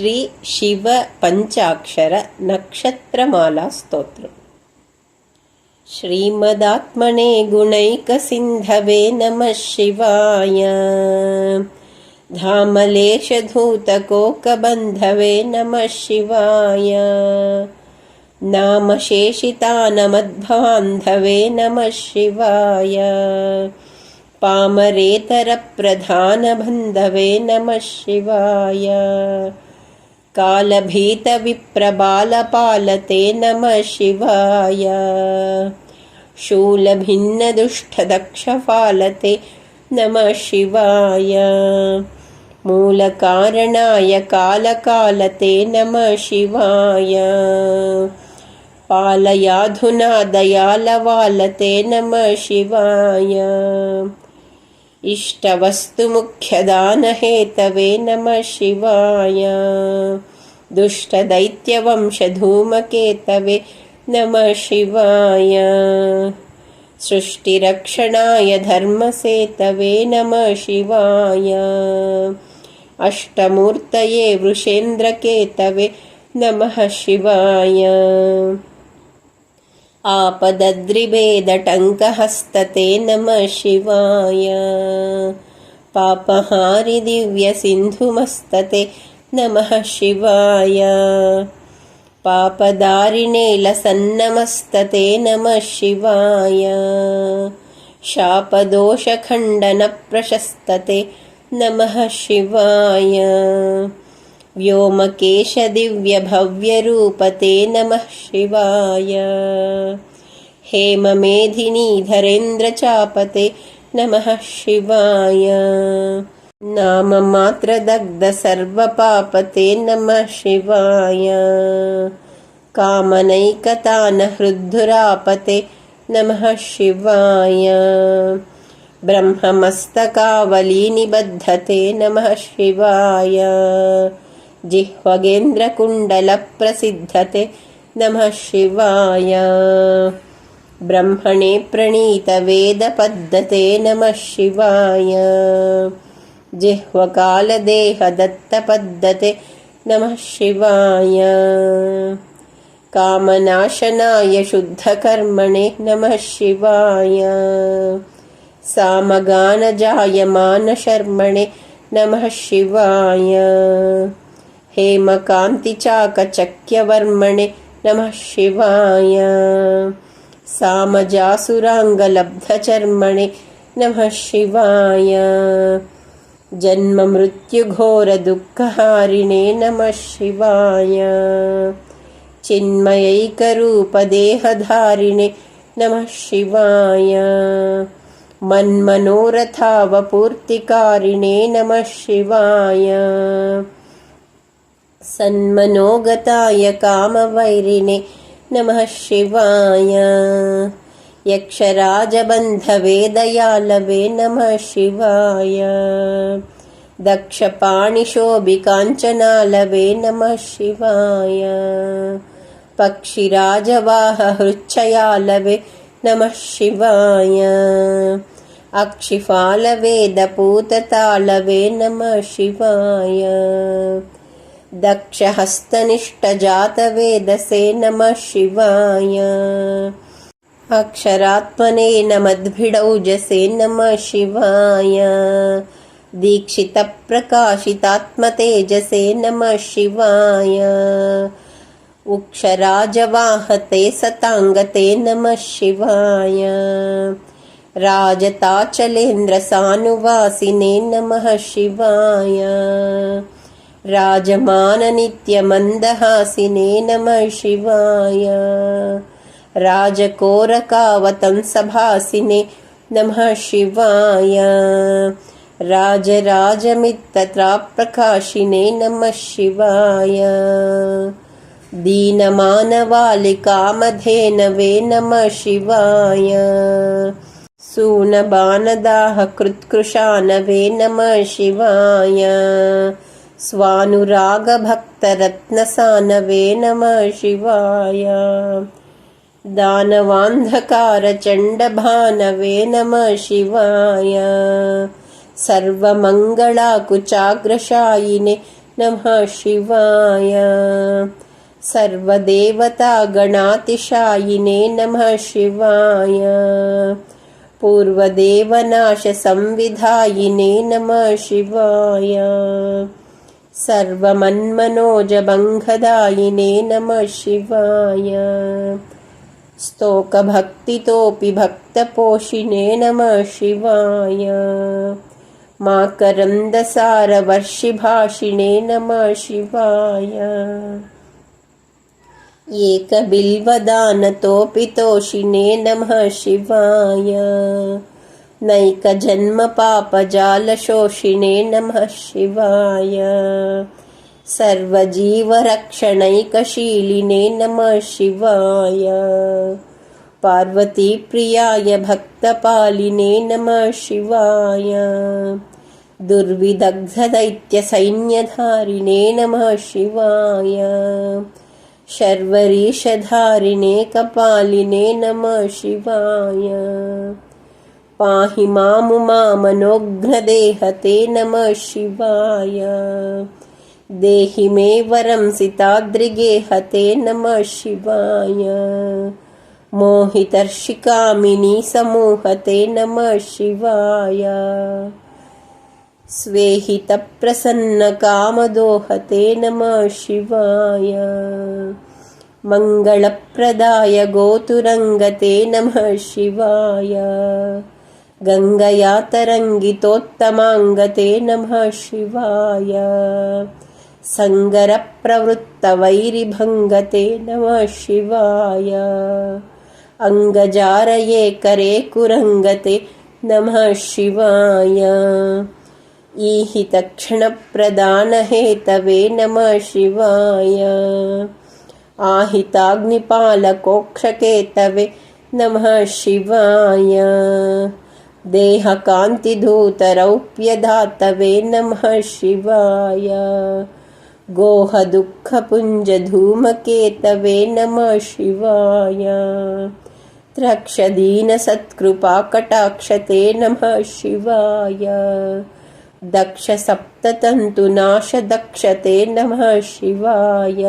श्री शिव पञ्चाक्षर नक्षत्रमालास्तोत्रम् श्रीमदात्मने गुणैकसिन्धवे नमः शिवाय। धामलेशधूतकोकबन्धवे नमः शिवाय। नामशेषितानमद्भान्धवे नमः शिवाय। पामरेतरप्रधानबन्धवे नमः शिवाय कालभीतविप्रबालपालते नमः शिवाय। शूलभिन्नदुष्टदक्षपालते नमः शिवाय। मूलकारणाय कालकालते नमः शिवाय। पालयाधुना दयालवालते नमः शिवाय। इष्टवस्तुमुख्यदानहेतवे नमः शिवाय दुष्टदैत्यवंशधूमकेतवे नमः शिवाय। सृष्टिरक्षणाय धर्मसेतवे नमः शिवाय। अष्टमूर्तये वृषेन्द्रकेतवे नमः शिवाय। आपदद्रिभेदटङ्कहस्तते नमः शिवाय। पापहारिदिव्यसिन्धुमस्तते नमः शिवाय। पापदारिणे लसन्नमस्तते नमः शिवाय। शापदोषखण्डनप्रशस्तते नमः शिवाय। व्योमकेशदिव्यभव्यरूपते नमः शिवाय। हेममेधिनीधरेन्द्रचापते नमः शिवाय नाममात्रदग्धसर्वपापते नमः शिवाय। कामनैकतानहृद्धुरापते नमः शिवाय। ब्रह्ममस्तकावलीनिबद्धते नमः शिवाय। जिह्वगेन्द्रकुण्डलप्रसिद्धते नमः शिवाय। ब्रह्मणे प्रणीतवेदपद्धते नमः शिवाय जिह्वकालदेहदत्तपद्धते नमः शिवाय। कामनाशनाय शुद्धकर्मणे नमः शिवाय। सामगानजायमानशर्मणे नमः शिवाय। हेमकान्तिचाकचक्यवर्मणे नमः शिवाय। सामजासुराङ्गलब्धचर्मणे नमः शिवाय। जन्ममृत्युघोरदुःखहारिणे नमः शिवाय। चिन्मयैकरूपदेहधारिणे नमः शिवाय। मन्मनोरथावपूर्तिकारिणे नमः शिवाय। सन्मनोगताय कामवैरिणे नमः शिवाय यक्षराजबन्धवे दयालवे नमः शिवाय। दक्षपाणिशोभिकाञ्चनालवे नमः शिवाय। पक्षिराजवाहहृच्छयालवे नमः शिवाय। अक्षिफालवेदपूततालवे नमः शिवाय। दक्षहस्तनिष्ठजातवेदसे नमः शिवाय अक्षरात्मने नमद्भिडौजसे नमः शिवाय। दीक्षितप्रकाशितात्मतेजसे नमः शिवाय। उक्षराजवाहते सताङ्गते नमः शिवाय। राजताचलेन्द्रसानुवासिने नमः शिवाय। राजमाननित्यमन्दहासिने नमः शिवाय राजकोरकावतंसभासिने नमः शिवाय। राजराजमित्तत्राप्रकाशिने नमः शिवाय। दीनमानवालिकामधेनवे नमः शिवाय। सूनबानदाहकृत्कृशानवे नमः शिवाय। स्वानुरागभक्तरत्नसानवे नमः शिवाय दानवान्धकारचण्डभानवे नमः शिवाय सर्वमङ्गलाकुचाग्रशायिने नमः शिवाय। सर्वदेवतागणातिशायिने नमः शिवाय। पूर्वदेवनाशसंविधायिने नमः शिवाय। सर्वमन्मनोजभङ्गदायिने नमः शिवाय स्तोकभक्तितोऽपि भक्तपोषिणे नमः शिवाय। माकरन्दसारवर्षिभाषिणे नमः शिवाय। एकबिल्वदानतोऽपि तोषिणे नमः शिवाय। नैकजन्मपापजालशोषिणे नमः शिवाय। सर्वजीवरक्षणैकशीलिने नमः शिवाय। पार्वतीप्रियाय भक्तपालिने नमः शिवाय। दुर्विदग्धदैत्यसैन्यधारिणे नमः शिवाय। शर्वरीशधारिणे कपालिने नमः शिवाय। पाहि मामुमामनोघ्नदेहते नमः शिवाय देहि मे वरं सिताद्रिगेहते नमः शिवाय। मोहितर्षिकामिनी समूहते नमः शिवाय। स्वेहितप्रसन्नकामदोहते नमः शिवाय। मङ्गलप्रदाय गोतुरङ्गते नमः शिवाय। गङ्गया तरङ्गितोत्तमाङ्गते नमः शिवाय सङ्गरप्रवृत्तवैरिभङ्गते नमः शिवाय। अङ्गजारये करे कुरङ्गते नमः शिवाय। ईहितक्षणप्रदानहेतवे नमः शिवाय। आहिताग्निपालकोक्षकेतवे नमः शिवाय। देहकान्तिधूतरौप्यधातवे नमः शिवाय गोहदुःखपुञ्जधूमकेतवे नमः शिवाय। त्रक्षदीनसत्कृपाकटाक्षते नमः शिवाय। दक्षसप्ततन्तुनाशदक्षते नमः शिवाय।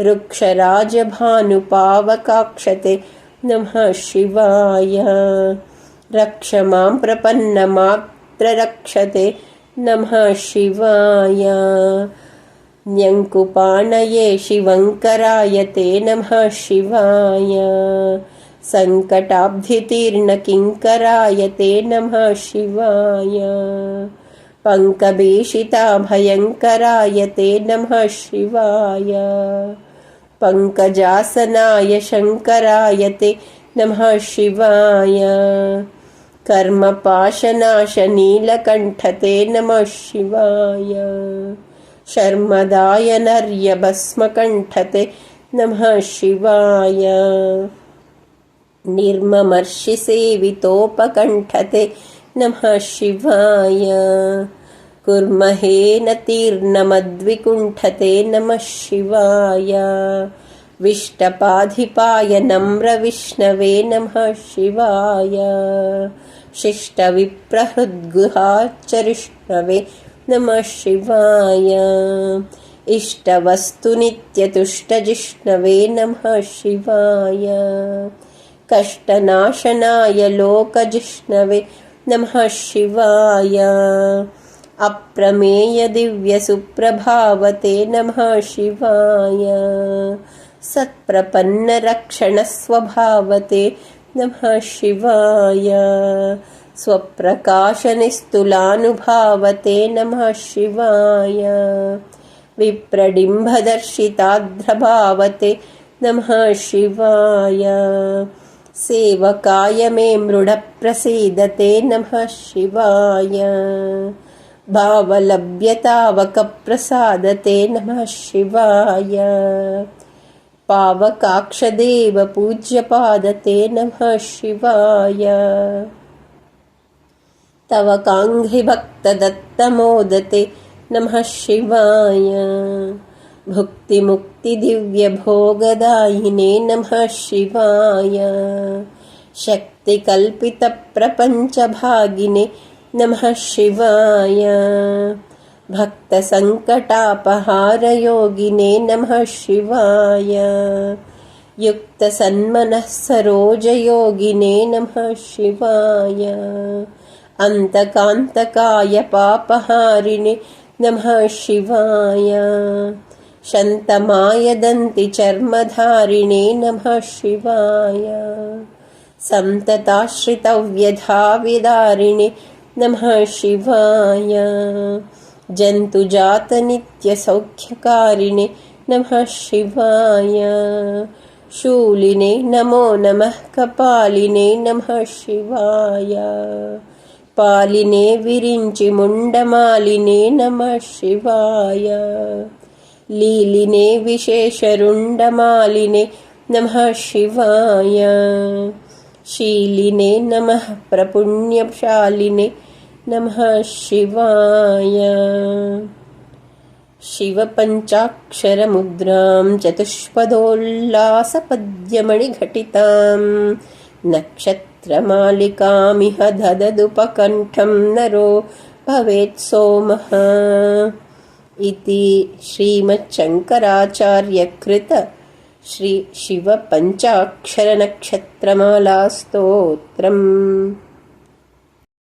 वृक्षराजभानुपावकाक्षते नमः शिवाय। रक्ष माँ प्रपन्नमात्र नमः शिवाय। न्यङ्कुपाणये शिवङ्करायते नमः शिवाय। सङ्कटाब्धितीर्णकिङ्करायते नमः शिवाय। पङ्कभीषिताभयङ्करायते नमः शिवाय। पङ्कजासनाय शङ्करायते नमः शिवाय। कर्मपाशनाशनीलकण्ठते नमः शिवाय शर्मदाय नर्यभस्मकण्ठते नमः शिवाय। निर्ममर्षिसेवितोपकण्ठते नमः शिवाय। कुर्महेन तीर्णमद्विकुण्ठते नमः शिवाय। विष्टपाधिपाय नम्रविष्णवे नमः शिवाय। शिष्टविप्रहृद्गुहाचरिष्णवे नमः शिवाय। इष्टवस्तुनित्यतुष्टजिष्णवे नमः शिवाय। कष्टनाशनाय लोकजिष्णवे नमः शिवाय। अप्रमेयदिव्यसुप्रभावते नमः शिवाय। सत्प्रपन्नरक्षणस्वभावते नमः शिवाय स्वप्रकाशनिस्तुलानुभावते नमः शिवाय। विप्रडिम्भदर्शिताद्रभावते नमः शिवाय। सेवकाय मे मृडप्रसीदते नमः शिवाय। भावलभ्यतावकप्रसादते नमः शिवाय। पावकाक्षदेवपूज्यपादते नमः शिवाय तव काङ्घ्रिभक्तदत्तमोदते नमः शिवाय। भुक्तिमुक्तिदिव्यभोगदायिने नमः शिवाय। शक्तिकल्पितप्रपञ्चभागिने नमः शिवाय। भक्तसङ्कटापहारयोगिने नमः शिवाय। युक्तसन्मनः सरोजयोगिने नमः शिवाय अन्तकान्तकाय पापहारिणे नमः शिवाय। शन्तमायदन्तिचर्मधारिणे नमः शिवाय। सन्तताश्रितव्यधाविदारिणे नमः शिवाय। जन्तुजातनित्यसौख्यकारिणे नमः शिवाय। शूलिने नमो नमः कपालिने नमः शिवाय पालिने विरिञ्चिमुण्डमालिने नमः शिवाय लीलिने विशेषरुण्डमालिने नमः शिवाय शीलिने नमः प्रपुण्यशालिने नमः शिवाय शिवपञ्चाक्षरमुद्रां चतुष्पदोल्लासपद्यमणिघटितां नक्षत्रमालिकामिह दददुपकण्ठं नरो भवेत् सोमः। इति श्रीमच्छङ्कराचार्यकृत श्रीशिवपञ्चाक्षरनक्षत्रमालास्तोत्रम्